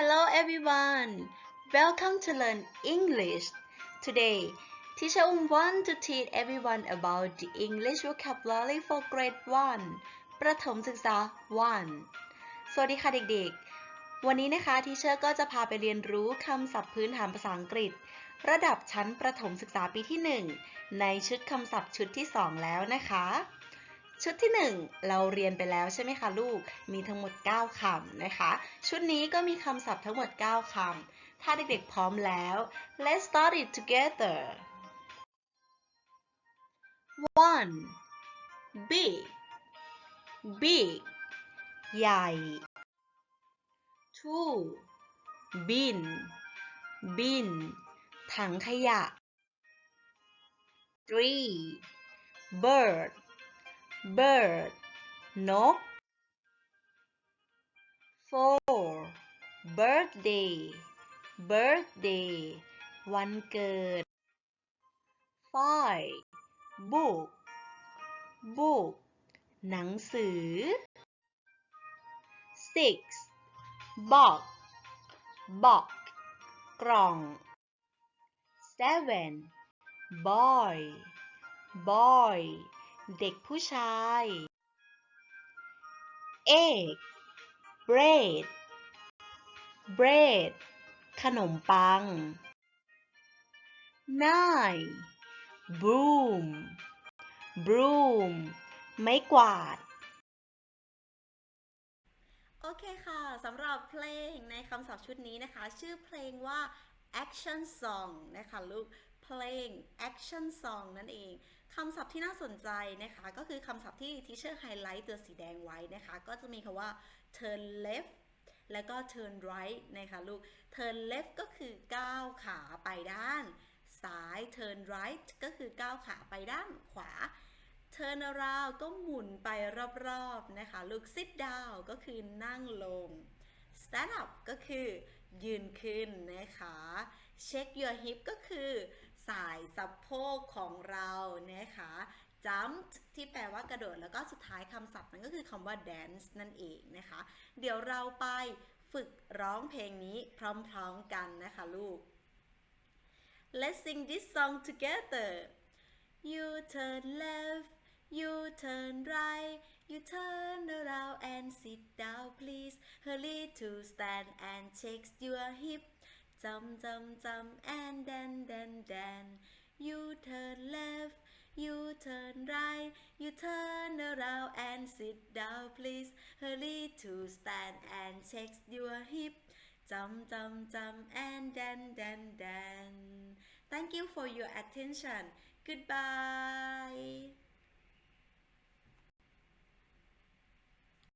Hello everyone. Welcome to learn English. Today, Teacher Um want to teach everyone about the English vocabulary for grade 1 ประถมศึกษา 1 สวัสดีค่ะเด็กๆ วันนี้นะคะทีเชอร์ก็จะพาไปเรียนรู้คำศัพท์พื้นฐานภาษาอังกฤษ ระดับชั้นประถมศึกษาปีที่ 1 ในชุดคำศัพท์ชุดที่ 2 แล้วนะคะ ชุดที่ 1 เราเรียนไปแล้วใช่ไหมคะลูก มีทั้งหมด 9คำนะคะ ชุดนี้ก็มีคำศัพท์ทั้งหมด 9คำถ้าเด็กๆพร้อมแล้ว let's start it together one big big ใหญ่ two bin bin ถังขยะ three bird bird นก four birthday birthday วันเกิด five book book หนังสือ six box box กล่อง seven boy boy เด็กผู้ชาย eight bread bread ขนมปัง nine broom broom ไม้กวาด โอเคค่ะสำหรับเพลงในคำศัพท์ชุดนี้นะคะ ชื่อเพลงว่า action song นะคะลูก เพลง action song นั่นเองคำศัพท์ที่น่าสนใจนะคะ ก็คือคำศัพท์ที่ทีเชอร์ไฮไลท์ตัวสีแดงไว้นะคะ ก็จะมีคำว่า turn left แล้วก็ turn right นะคะลูก turn left ก็คือก้าวขาไปด้านซ้าย turn right ก็คือก้าวขาไปด้านขวา turn around ก็หมุนไปรอบๆนะคะลูก sit down ก็คือนั่งลง stand up ก็คือยืนขึ้นนะคะ check your hip ก็คือ สายสะโพกของเรานะคะ jump ที่แปลว่ากระโดด แล้วก็สุดท้ายคำศัพท์นั้นก็คือคำว่า dance นั่นเองนะคะ เดี๋ยวเราไปฝึกร้องเพลงนี้พร้อมๆกันนะคะลูก Let's sing this song together You turn left You turn right You turn around and sit down please Hurry to stand and check your hip Jump jump jump and then then then. You turn left You turn right You turn around and sit down please. Hurry to stand and check your hip. Jump jump jump and then then then. Thank you for your attention. Goodbye